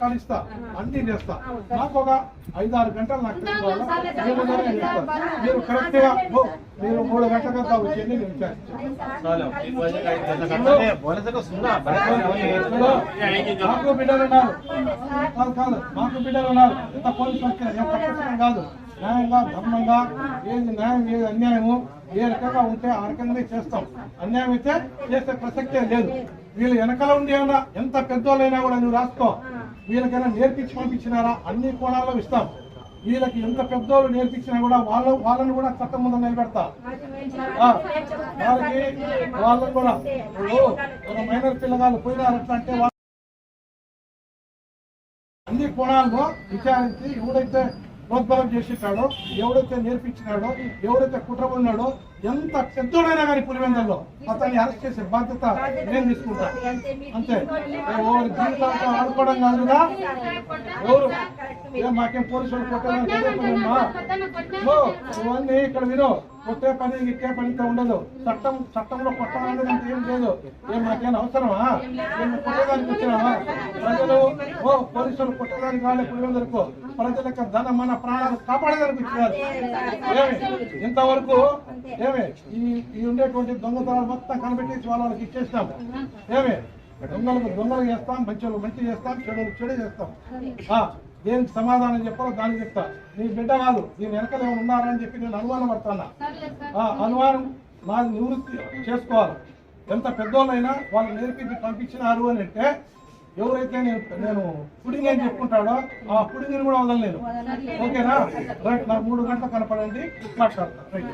ఇస్తా. అన్ని చేస్తా నాకు ఒక ఐదారు గంటలు నాకు మీరు కరెక్ట్గా మీరు మూడు గంటల కదా వచ్చింది నేను మాకు బిడ్డలు ఉన్నారు. కాదు కాదు మాకు బిడ్డలు ఉన్నారు. ఇంత పోలీసులు వచ్చారు కాదు. న్యాయంగా ధర్మంగా ఏది న్యాయం ఏది అన్యాయము ఏ రకంగా ఉంటే ఆ రకంగా చేస్తాం. అన్యాయం అయితే చేసే ప్రసక్తే లేదు. వీళ్ళు వెనకాల ఉండి ఏమన్నా ఎంత పెద్దోళ్ళైనా కూడా నువ్వు రాసుకో. వీళ్ళకైనా నేర్పించి పంపించినారా? అన్ని కోణాల్లో ఇస్తాం. వీళ్ళకి ఎంత పెద్దోళ్ళు నేర్పించినా కూడా వాళ్ళ వాళ్ళని కూడా చట్టం ముందు నిలబెడతా. వాళ్ళకి వాళ్ళని కూడా. ఇప్పుడు మైనర్ పిల్లగాళ్ళు పోయినారు అంటే వాళ్ళ అన్ని కోణాల్లో విచారించి ఎవడైతే ప్రోద్బలం చేసినాడో ఎవరైతే నేర్పించినాడో ఎవరైతే కుట్ర ఉన్నాడో ఎంత పెద్దోడైనా కానీ పులివెందల్లో అతన్ని అరెస్ట్ చేసే బాధ్యత నేను తీసుకుంటా. అంతే. ఎవరి జీవితాలతో ఆడుకోవడం కాదుగా ఎవరు? మాకేం పోలీసులు ఇవన్నీ ఇక్కడ విను. కొట్టే పని ఇట్టే పనితో ఉండదు. చట్టం చట్టంలో కొట్టాలనేది అంటే ఏం లేదు. ఏం మాకేం అవసరమా? ఏం కొట్టేదానికి వచ్చినావా ప్రజలు ఓ పోలీసులు కొట్టడానికి వాళ్ళే పులివెందులకు. ప్రజల యొక్క ధన మన ప్రాణాలు కాపాడేదానికి వచ్చినారు. ఏమి? ఇంతవరకు ఏమి? ఈ ఈ ఉండేటువంటి దొంగతనాలు మొత్తం కనిపెట్టేసి వాళ్ళ వాళ్ళకి ఇచ్చేస్తాం. ఏమి? దొంగలకు దొంగలు చేస్తాం మంచి మంచి చేస్తాం చెడు చెడు చేస్తాం. ఆ, దేనికి సమాధానం చెప్పాలో దానికి చెప్తా. నీ బిడ్డ కాదు దీని వెనకలు ఏమైనా ఉన్నారా అని చెప్పి నేను అనుమానం పడతానా? ఆ అనుమానం నాది నివృత్తి చేసుకోవాలి. ఎంత పెద్దోళ్ళైనా వాళ్ళు నేర్పించి పంపించినారు అని అంటే ఎవరైతే నేను నేను పుడింగ్ అని చెప్పుకుంటాడో ఆ పుడింగిని కూడా వదలలేదు ఓకేనా? రైట్ నాకు మూడు గంటలు కనపడండి. మాట్లాడతా. రైట్.